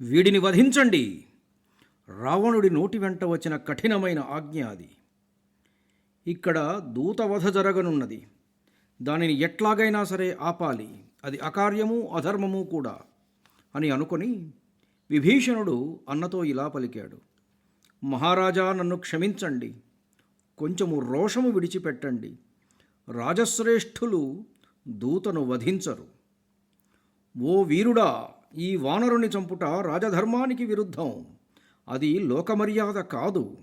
వీడిని వధించండి. రావణుడి నోటి వెంట వచ్చిన కఠినమైన ఆజ్ఞ అది. ఇక్కడ దూతవధ జరగనున్నది. దానిని ఎట్లాగైనా సరే ఆపాలి. అది అకార్యము అధర్మము కూడా అని అనుకొని విభీషణుడు అన్నతో ఇలా పలికాడు. మహారాజా నన్ను క్షమించండి. కొంచెము రోషము విడిచిపెట్టండి. రాజశ్రేష్ఠులు దూతను వధించరు. ఓ వీరుడా ఈ వానరుని చంపుట రాజధర్మానికి విరుద్ధం. అది లోకమర్యాద కాదు.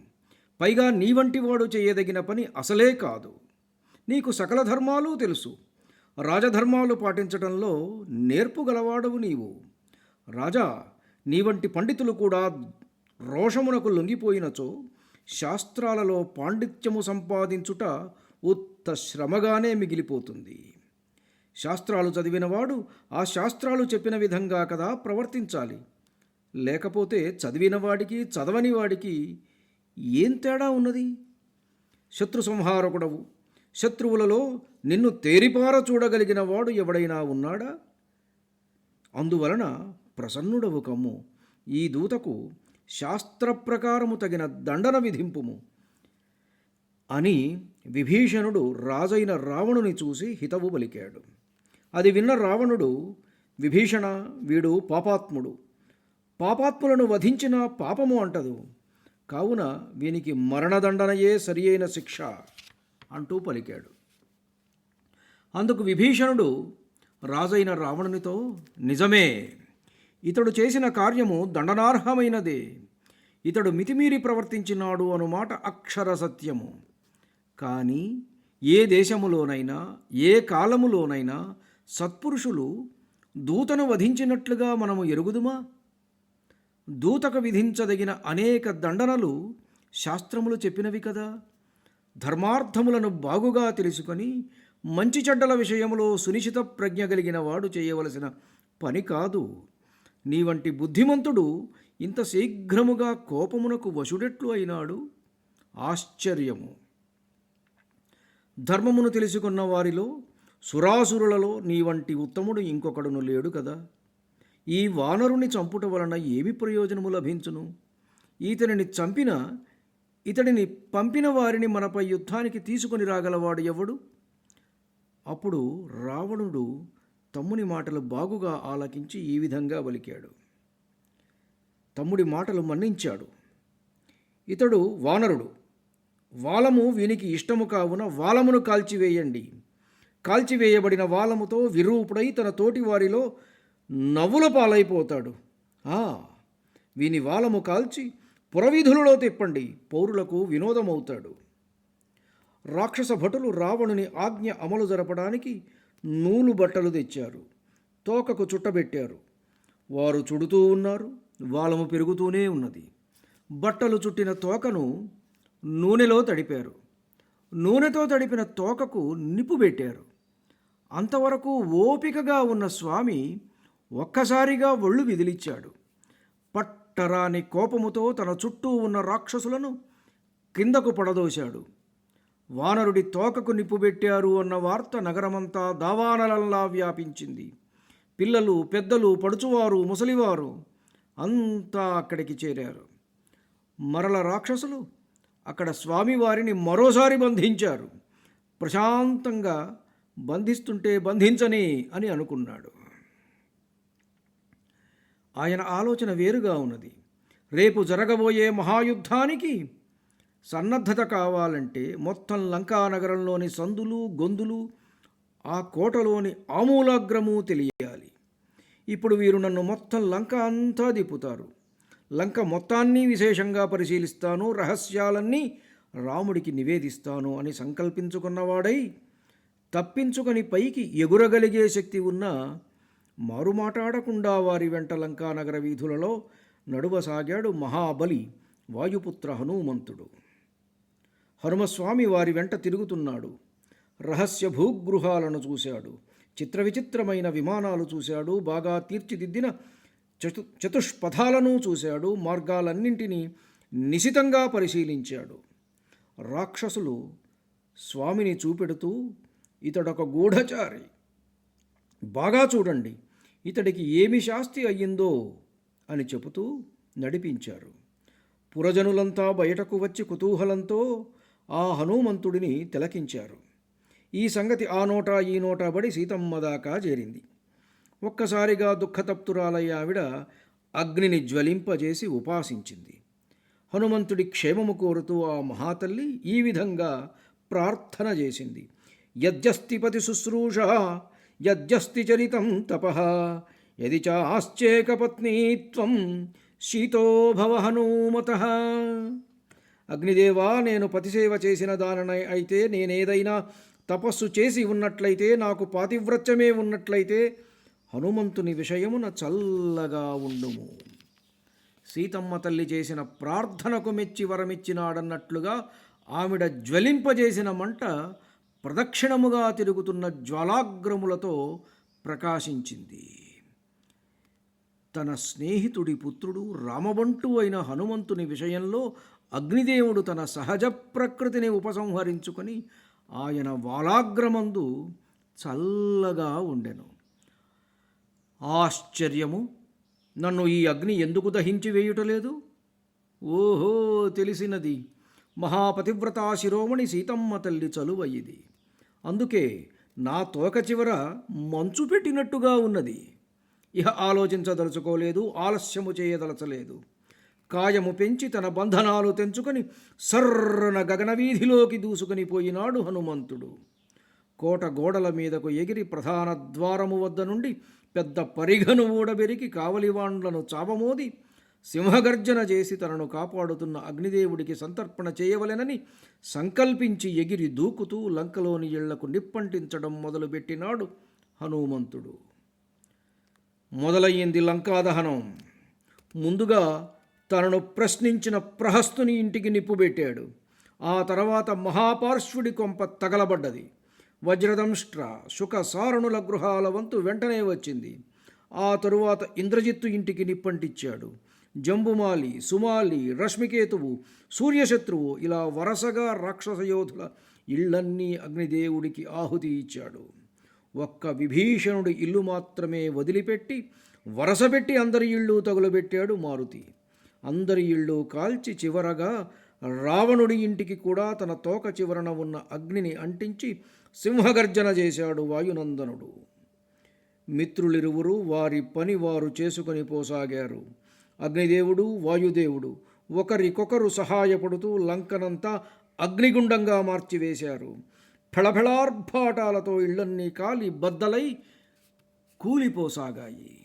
పైగా నీ వంటి వాడు చేయదగిన పని అసలే కాదు. నీకు సకల ధర్మాలు తెలుసు. రాజధర్మాలు పాటించడంలో నేర్పు గలవాడవు నీవు. రాజా నీ వంటి పండితులు కూడా రోషమునకు లొంగిపోయినచో శాస్త్రాలలో పాండిత్యము సంపాదించుట ఉత్త శ్రమగానే మిగిలిపోతుంది. శాస్త్రాలు చదివినవాడు ఆ శాస్త్రాలు చెప్పిన విధంగా కదా ప్రవర్తించాలి. లేకపోతే చదివిన వాడికి చదవని వాడికి ఏం తేడా ఉన్నది? శత్రు సంహారకుడవు. శత్రువులలో నిన్ను తేరిపార చూడగలిగిన వాడు ఎవడైనా ఉన్నాడా? అందువలన ప్రసన్నుడవు కమ్ము. ఈ దూతకు శాస్త్ర ప్రకారము తగిన దండన విధింపుము. అని విభీషణుడు రాజైన రావణుని చూసి హితవు పలికాడు. అది విన్న రావణుడు విభీషణ వీడు పాపాత్ముడు. పాపాత్ములను వధించిన పాపము అంటదు. కావున వీనికి మరణదండనయే సరియైన శిక్ష అంటూ పలికాడు. అందుకు విభీషణుడు రాజైన రావణునితో నిజమే ఇతడు చేసిన కార్యము దండనార్హమైనదే. ఇతడు మితిమీరి ప్రవర్తించినాడు అనుమాట అక్షర సత్యము. కానీ ఏ దేశములోనైనా ఏ కాలములోనైనా సత్పురుషులు దూతను వధించినట్లుగా మనము ఎరుగుదుమా? దూతకు విధించదగిన అనేక దండనలు శాస్త్రములు చెప్పినవి కదా? ధర్మార్థములను బాగుగా తెలుసుకొని మంచి చెడ్డల విషయంలో సునిశ్చిత ప్రజ్ఞ కలిగిన వాడు చేయవలసిన పని కాదు. నీ వంటి బుద్ధిమంతుడు ఇంత శీఘ్రముగా కోపమునకు వశుడెట్లు అయినాడు? ఆశ్చర్యము. ధర్మమును తెలుసుకున్న వారిలో సురాసురులలో నీ వంటి ఉత్తముడు ఇంకొకడును లేడు కదా. ఈ వానరుని చంపుట వలన ఏమి ప్రయోజనము లభించును? ఇతనిని చంపిన ఇతడిని పంపిన వారిని మనపై యుద్ధానికి తీసుకొని రాగలవాడు ఎవడు? అప్పుడు రావణుడు తమ్ముని మాటలు బాగుగా ఆలకించి ఈ విధంగా వలికాడు తమ్ముడి మాటలు మన్నించాడు. ఇతడు వానరుడు. వాలము వీనికి ఇష్టము కావున వాలమును కాల్చివేయండి. కాల్చివేయబడిన వాలముతో విరూపుడై తన తోటి వారిలో నవ్వుల పాలైపోతాడు. ఆ వీని వాలము కాల్చి పురవీధులలో తిప్పండి పౌరులకు వినోదమవుతాడు. రాక్షస భటులు రావణుని ఆజ్ఞ అమలు జరపడానికి నూలు బట్టలు తెచ్చారు తోకకు చుట్టబెట్టారు. వారు చుడుతూ ఉన్నారు వాలము పెరుగుతూనే ఉన్నది. బట్టలు చుట్టిన తోకను నూనెలో తడిపారు. నూనెతో తడిపిన తోకకు నిప్పు పెట్టారు. అంతవరకు ఓపికగా ఉన్న స్వామి ఒక్కసారిగా ఒళ్ళు విదిలిచ్చాడు. పట్టరాని కోపముతో తన చుట్టూ ఉన్న రాక్షసులను కిందకు పడదోశాడు. వానరుడి తోకకు నిప్పుబెట్టారు అన్న వార్త నగరమంతా దావానలల్లా వ్యాపించింది. పిల్లలు పెద్దలు పడుచువారు ముసలివారు అంతా అక్కడికి చేరారు. మరల రాక్షసులు అక్కడ స్వామివారిని మరోసారి బంధించారు. ప్రశాంతంగా బంధిస్తుంటే బంధించని అని అనుకున్నాడు. ఆయన ఆలోచన వేరుగా ఉన్నది. రేపు జరగబోయే మహాయుద్ధానికి సన్నద్ధత కావాలంటే మొత్తం లంకా నగరంలోని సందులు గొందులు ఆ కోటలోని ఆమూలాగ్రము తెలియాలి. ఇప్పుడు వీరు నన్ను మొత్తం లంక అంతా దిప్పుతారు లంక మొత్తాన్ని విశేషంగా పరిశీలిస్తాను రహస్యాలన్నీ రాముడికి నివేదిస్తాను అని సంకల్పించుకున్నవాడై తప్పించుకొని పైకి ఎగురగలిగే శక్తి ఉన్న మారుమాటాడకుండా వారి వెంట లంకానగర వీధులలో నడువసాగాడు మహాబలి వాయుపుత్ర హనుమంతుడు. హనుమస్వామి వారి వెంట తిరుగుతున్నాడు. రహస్య భూగృహాలను చూశాడు. చిత్ర విచిత్రమైన విమానాలు చూశాడు. బాగా తీర్చిదిద్దిన చతు చతుష్పథాలను చూశాడు. మార్గాలన్నింటినీ నిశితంగా పరిశీలించాడు. రాక్షసులు స్వామిని చూపెడుతూ ఇతడొక గూఢచారి. బాగా చూడండి ఇతడికి ఏమి శాస్తి అయ్యిందో అని చెబుతూ నడిపించారు. పురజనులంతా బయటకు వచ్చి కుతూహలంతో ఆ హనుమంతుడిని తిలకించారు. ఈ సంగతి ఆ నోట ఈ నోట పడి సీతమ్మ దాకా చేరింది. ఒక్కసారిగా దుఃఖతప్తురాలయ్య ఆవిడ అగ్నిని జ్వలింపజేసి ఉపాసించింది. హనుమంతుడి క్షేమము కోరుతూ ఆ మహాతల్లి ఈ విధంగా ప్రార్థన చేసింది. యద్యస్తిపతి శుశ్రూష యద్యస్తి చరితం తప. యది చాశ్చేకపత్నీత్వం శీతో హనుమత అగ్నిదేవా నేను పతిసేవ చేసిన దాననై అయితే నేనేదైనా తపస్సు చేసి ఉన్నట్లయితే నాకు పాతివ్రత్యమే ఉన్నట్లయితే హనుమంతుని విషయమున చల్లగా ఉండుము. సీతమ్మ తల్లి చేసిన ప్రార్థనకు మెచ్చి వరమిచ్చినాడన్నట్లుగా ఆవిడ జ్వలింపజేసిన మంట ప్రదక్షిణముగా తిరుగుతున్న జ్వాలాగ్రములతో ప్రకాశించింది. తన స్నేహితుడి పుత్రుడు రామబంటు అయిన హనుమంతుని విషయంలో అగ్నిదేవుడు తన సహజ ప్రకృతిని ఉపసంహరించుకొని ఆయన వాలాగ్రమందు చల్లగా ఉండెను. ఆశ్చర్యము! నన్ను ఈ అగ్ని ఎందుకు దహించి వేయుటలేదు? ఓహో! తెలిసినది. మహాపతివ్రతా శిరోమణి సీతమ్మ తల్లి చలువ ఇది అందుకే నా తోక చివర మంచు పెట్టినట్టుగా ఉన్నది. ఇహ ఆలోచించదలుచుకోలేదు ఆలస్యము చేయదలచలేదు. కాయము పెంచి తన బంధనాలు తెంచుకొని సర్రన గగనవీధిలోకి దూసుకొని పోయినాడు హనుమంతుడు. కోట గోడల మీదకు ఎగిరి ప్రధాన ద్వారము వద్ద నుండి పెద్ద పరిగను ఊడబెరికి కావలివాండ్లను చాపమోది సింహగర్జన చేసి తనను కాపాడుతున్న అగ్నిదేవుడికి సంతర్పణ చేయవలెనని సంకల్పించి ఎగిరి దూకుతూ లంకలోని ఇళ్ళకు నిప్పంటించడం మొదలుపెట్టినాడు హనుమంతుడు. మొదలయ్యింది లంకాదహనం. ముందుగా తనను ప్రశ్నించిన ప్రహస్తుని ఇంటికి నిప్పుబెట్టాడు. ఆ తర్వాత మహాపార్శ్వుడి కొంప తగలబడ్డది. వజ్రదంష్ట్ర సుఖ సారణుల గృహాల వంతు వెంటనే వచ్చింది. ఆ తరువాత ఇంద్రజిత్తు ఇంటికి నిప్పంటిచ్చాడు. జంబుమాలి సుమాలి రశ్మికేతువు సూర్యశత్రువు ఇలా వరసగా రాక్షస యోధుల ఇళ్ళన్నీ అగ్నిదేవుడికి ఆహుతి ఇచ్చాడు. ఒక్క విభీషణుడి ఇల్లు మాత్రమే వదిలిపెట్టి వరసపెట్టి అందరి ఇళ్ళు తగులబెట్టాడు మారుతి. అందరి ఇళ్ళు కాల్చి చివరగా రావణుడి ఇంటికి కూడా తన తోక చివరన ఉన్న అగ్నిని అంటించి సింహగర్జన చేశాడు వాయునందనుడు. మిత్రులిరువురు వారి పని వారు చేసుకొని పోసాగారు. అగ్నిదేవుడు వాయుదేవుడు. ఒకరికొకరు సహాయపడుతూ లంకనంతా అగ్నిగుండంగా మార్చివేశారు. ఫెళఫెళార్భాటాలతో ఇళ్ళన్నీ కాలి బద్దలై కూలిపోసాగాయి.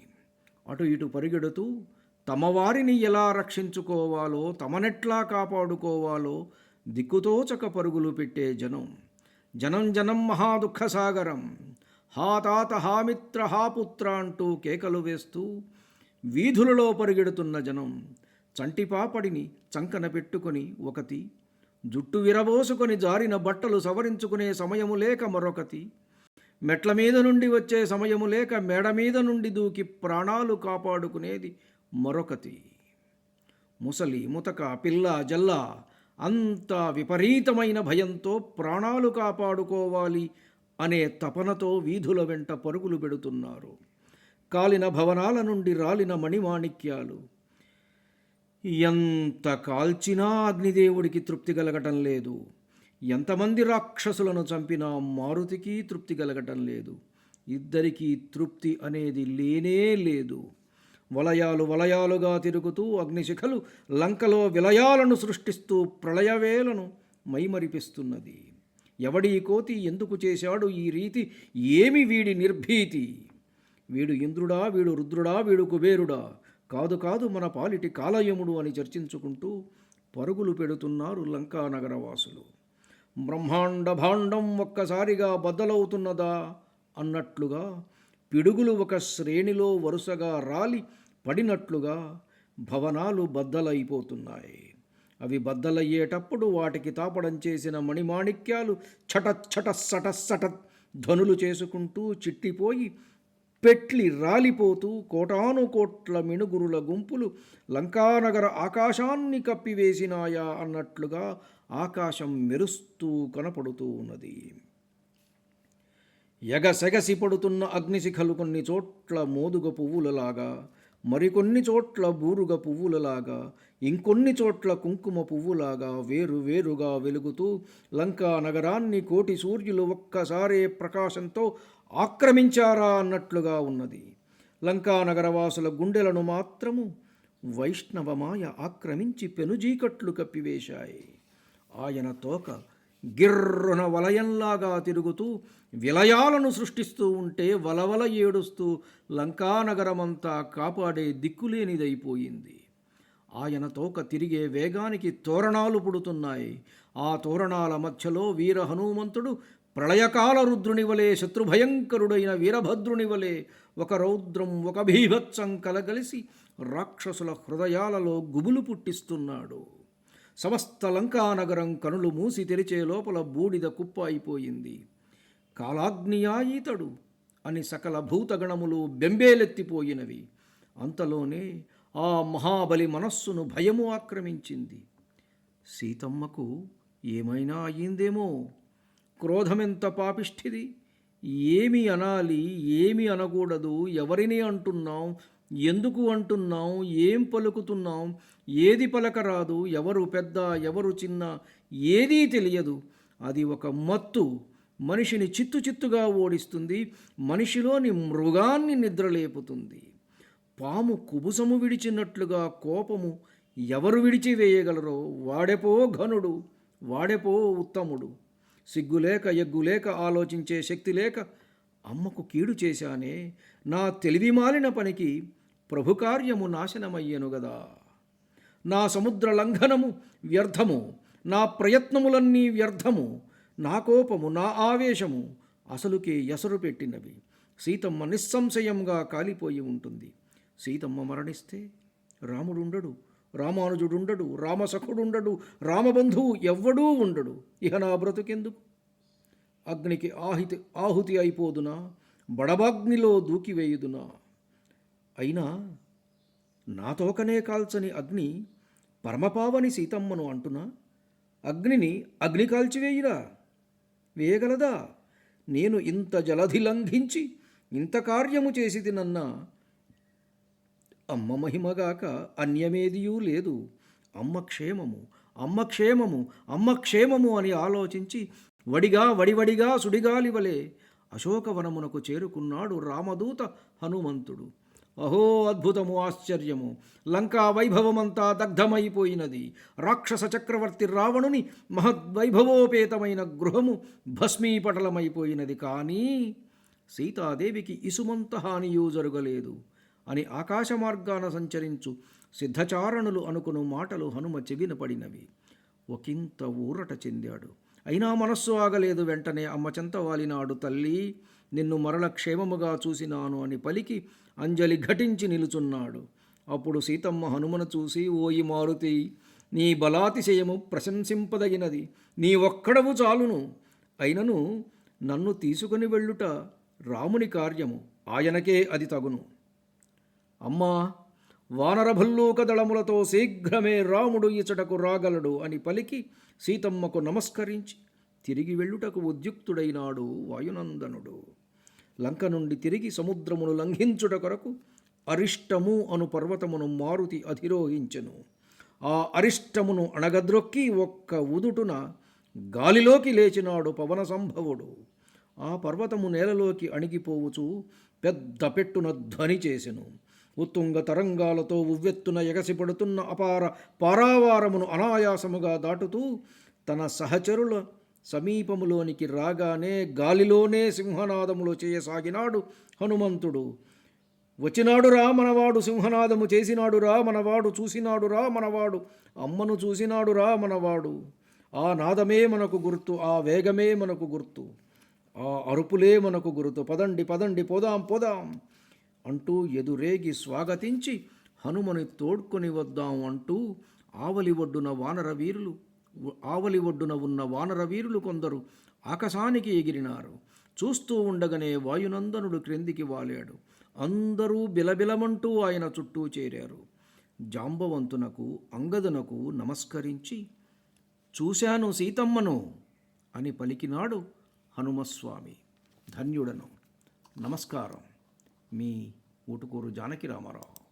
అటు ఇటు పరిగెడుతూ తమ వారిని ఎలా రక్షించుకోవాలో తమనెట్లా కాపాడుకోవాలో దిక్కుతోచక పరుగులు పెట్టే జనం. జనం జనం మహాదుఃఖసాగరం. హా తాత హా మిత్ర హా పుత్ర అంటూ కేకలు వేస్తూ వీధులలో పరిగెడుతున్న జనం చంటిపాపడిని చంకన పెట్టుకొని ఒకతి జుట్టు విరబోసుకొని జారిన బట్టలు సవరించుకునే సమయము లేక మరొకతి. మెట్ల మీద నుండి వచ్చే సమయము లేక మెడ మీద నుండి దూకి ప్రాణాలు కాపాడుకునేది మరొకతి. ముసలి ముతక పిల్ల జల్ల అంత విపరీతమైన భయంతో ప్రాణాలు కాపాడుకోవాలి అనే తపనతో వీధుల వెంట పరుగులు పెడుతున్నారు. కాలిన భవనాల నుండి రాలిన మణిమాణిక్యాలు. ఎంత కాల్చినా అగ్నిదేవుడికి తృప్తి కలగటం లేదు. ఎంతమంది రాక్షసులను చంపినా మారుతికి తృప్తి కలగటం లేదు. ఇద్దరికీ తృప్తి అనేది లేనే లేదు. వలయాలు వలయాలుగా తిరుగుతూ అగ్నిశిఖలు లంకలో విలయాలను సృష్టిస్తూ ప్రళయవేలను మైమరిపిస్తున్నది. ఎవడీ కోతి ఎందుకు చేశాడు ఈ రీతి? ఏమి వీడి నిర్భీతి? వీడు ఇంద్రుడా వీడు రుద్రుడా వీడు కుబేరుడా. కాదు కాదు మన పాలిటి కాలయముడు అని చర్చించుకుంటూ పరుగులు పెడుతున్నారు లంకా నగరవాసులు. బ్రహ్మాండ భాండం ఒక్కసారిగా బద్దలవుతున్నదా అన్నట్లుగా పిడుగులు ఒక శ్రేణిలో వరుసగా రాలి పడినట్లుగా భవనాలు బద్దలైపోతున్నాయి. అవి బద్దలయ్యేటప్పుడు వాటికి తాపడం చేసిన మణిమాణిక్యాలు చట చట సట సట ధ్వనులు చేసుకుంటూ చిట్టిపోయి పెట్లి రాలిపోతూ కోటాను కోట్ల మినుగురుల గుంపులు లంకానగర ఆకాశాన్ని కప్పివేసినాయా అన్నట్లుగా ఆకాశం మెరుస్తూ కనపడుతూ ఉన్నది. ఎగసెగసి పడుతున్న అగ్నిశిఖలు కొన్ని చోట్ల మోదుగ పువ్వులలాగా మరికొన్ని చోట్ల బూరుగ పువ్వులలాగా ఇంకొన్ని చోట్ల కుంకుమ పువ్వులాగా వేరు వేరుగా వెలుగుతూ లంకా నగరాన్ని కోటి సూర్యులు ఒక్కసారే ప్రకాశంతో ఆక్రమించారా అన్నట్లుగా ఉన్నది. లంకా నగరవాసుల గుండెలను మాత్రము వైష్ణవమాయ ఆక్రమించి పెనుజీకట్లు కప్పివేశాయి. ఆయన తోక గిర్రున వలయంలాగా తిరుగుతూ విలయాలను సృష్టిస్తూ ఉంటే వలవల ఏడుస్తూ లంకానగరమంతా కాపాడే దిక్కులేనిదైపోయింది. ఆయన తోక తిరిగే వేగానికి తోరణాలు పుడుతున్నాయి. ఆ తోరణాల మధ్యలో వీర హనుమంతుడు ప్రళయకాల రుద్రుని వలె శత్రుభయంకరుడైన వీరభద్రుని వలె ఒక రౌద్రం ఒక భీభత్సం కలగలిసి రాక్షసుల హృదయాలలో గుబులు పుట్టిస్తున్నాడు. సమస్త లంకానగరం కనులు మూసి తెరిచే లోపల బూడిద కుప్ప అయిపోయింది. కాలాగ్నియాయితడు అని సకల భూతగణములు బెంబేలెత్తిపోయినవి. అంతలోనే ఆ మహాబలి మనస్సును భయము ఆక్రమించింది. సీతమ్మకు ఏమైనా అయ్యిందేమో? క్రోధమెంత పాపిష్ఠిది ఏమి అనాలి ఏమి అనకూడదు ఎవరిని అంటున్నాం ఎందుకు అంటున్నాం ఏం పలుకుతున్నాం ఏది పలకరాదు ఎవరు పెద్ద ఎవరు చిన్న ఏదీ తెలియదు. అది ఒక మత్తు మనిషిని చిత్తు చిత్తుగా ఓడిస్తుంది మనిషిలోని మృగాన్ని నిద్రలేపుతుంది. పాము కుబుసము విడిచినట్లుగా కోపము ఎవరు విడిచివేయగలరో వాడెపో ఘనుడు వాడెపో ఉత్తముడు. సిగ్గులేక ఎగ్గులేక ఆలోచించే శక్తి లేక అమ్మకు కీడు చేశానే. నా తెలివి మాలిన పనికి ప్రభుకార్యము నాశనమయ్యను గదా. నా సముద్ర లంఘనము వ్యర్థము నా ప్రయత్నములన్నీ వ్యర్థము నా కోపము నా ఆవేశము అసలుకే ఎసరు పెట్టినవి. సీతమ్మ నిస్సంశయంగా కాలిపోయి ఉంటుంది. సీతమ్మ మరణిస్తే రాముడుండడు. రామానుజుడుండడు రామసఖుడుండడు రామబంధువు ఎవ్వడూ ఉండడు. ఇహ నా బ్రతుకెందుకు? అగ్నికి ఆహితి ఆహుతి అయిపోదునా? బడబాగ్నిలో దూకివేయుదునా అయినా నా తోకనే కాల్చని అగ్ని పరమపావని సీతమ్మను అంటున్నా అగ్నిని అగ్ని కాల్చివేయురా? వేయగలదా? నేను ఇంత జలధి లంఘించి ఇంత కార్యము చేసి తినన్నా అమ్మ మహిమగాక అన్యమేదియూ లేదు. అమ్మ క్షేమము అమ్మ క్షేమము అమ్మ క్షేమము అని ఆలోచించి వడిగా వడివడిగా సుడిగాలివలే అశోకవనమునకు చేరుకున్నాడు రామదూత హనుమంతుడు. అహో అద్భుతము ఆశ్చర్యము! లంకా వైభవమంతా దగ్ధమైపోయినది. రాక్షస చక్రవర్తి రావణుని మహద్వైభవోపేతమైన గృహము భస్మీపటలమైపోయినది కానీ సీతాదేవికి ఇసుమంత హానియూ జరగలేదు. అని ఆకాశ మార్గాన సంచరించు సిద్ధచారణులు అనుకును మాటలు హనుమ చెవిన పడినవి ఒకంత ఊరట చెందాడు. అయినా మనస్సు ఆగలేదు వెంటనే అమ్మ చెంత వాలినాడు తల్లి నిన్ను మరల క్షేమముగా చూసినాను అని పలికి అంజలి ఘటించి నిలుచున్నాడు. అప్పుడు సీతమ్మ హనుమను చూసి ఓయి మారుతి నీ బలాతిశయము ప్రశంసింపదగినది. నీ ఒక్కడవు చాలును. అయినను నన్ను తీసుకుని వెళ్ళుట రాముని కార్యము. ఆయనకే అది తగును. అమ్మా వానరభల్లూక దళములతో శీఘ్రమే రాముడు ఇచటకు రాగలడు అని పలికి సీతమ్మకు నమస్కరించి తిరిగి వెళ్ళుటకు ఉద్యుక్తుడైనాడు వాయునందనుడు. లంక నుండి తిరిగి సముద్రమును లంఘించుట కొరకు అరిష్టము అను పర్వతమును మారుతి అధిరోహించెను. ఆ అరిష్టమును అణగద్రొక్కి ఒక్క ఉదుటున గాలిలోకి లేచినాడు పవన సంభవుడు. ఆ పర్వతము నేలలోకి అణిగిపోవుచు పెద్ద పెట్టున ధ్వని చేసెను. ఉత్తుంగ తరంగాలతో ఉవ్వెత్తున ఎగసిపడుతున్న అపార పారావారమును అనాయాసముగా దాటుతూ తన సహచరుల సమీపములోనికి రాగానే గాలిలోనే సింహనాదములు చేయసాగినాడు హనుమంతుడు. వచ్చినాడు రా మనవాడు సింహనాదము చేసినాడు రా మనవాడు చూసినాడు రా మనవాడు అమ్మను చూసినాడు రా మనవాడు. ఆ నాదమే మనకు గుర్తు ఆ వేగమే మనకు గుర్తు ఆ అరుపులే మనకు గుర్తు. పదండి పదండి పోదాం పోదాం. అంటూ ఎదురేగి స్వాగతించి హనుమని తోడ్కొని వద్దాం అంటూ ఆవలి ఒడ్డున వానర వీరులు ఆవలి ఒడ్డున ఉన్న వానర వీరులు కొందరు ఆకాశానికి ఎగిరినారు. చూస్తూ ఉండగానే వాయునందనుడు క్రిందికి వాలాడు. అందరూ బిలబిలమంటూ ఆయన చుట్టూ చేరారు. జాంబవంతునకు అంగదునకు నమస్కరించి చూశాను సీతమ్మను అని పలికినాడు హనుమస్వామి. ధన్యుడను. నమస్కారం. మీ ఊటుకూరు జానకి రామారావు.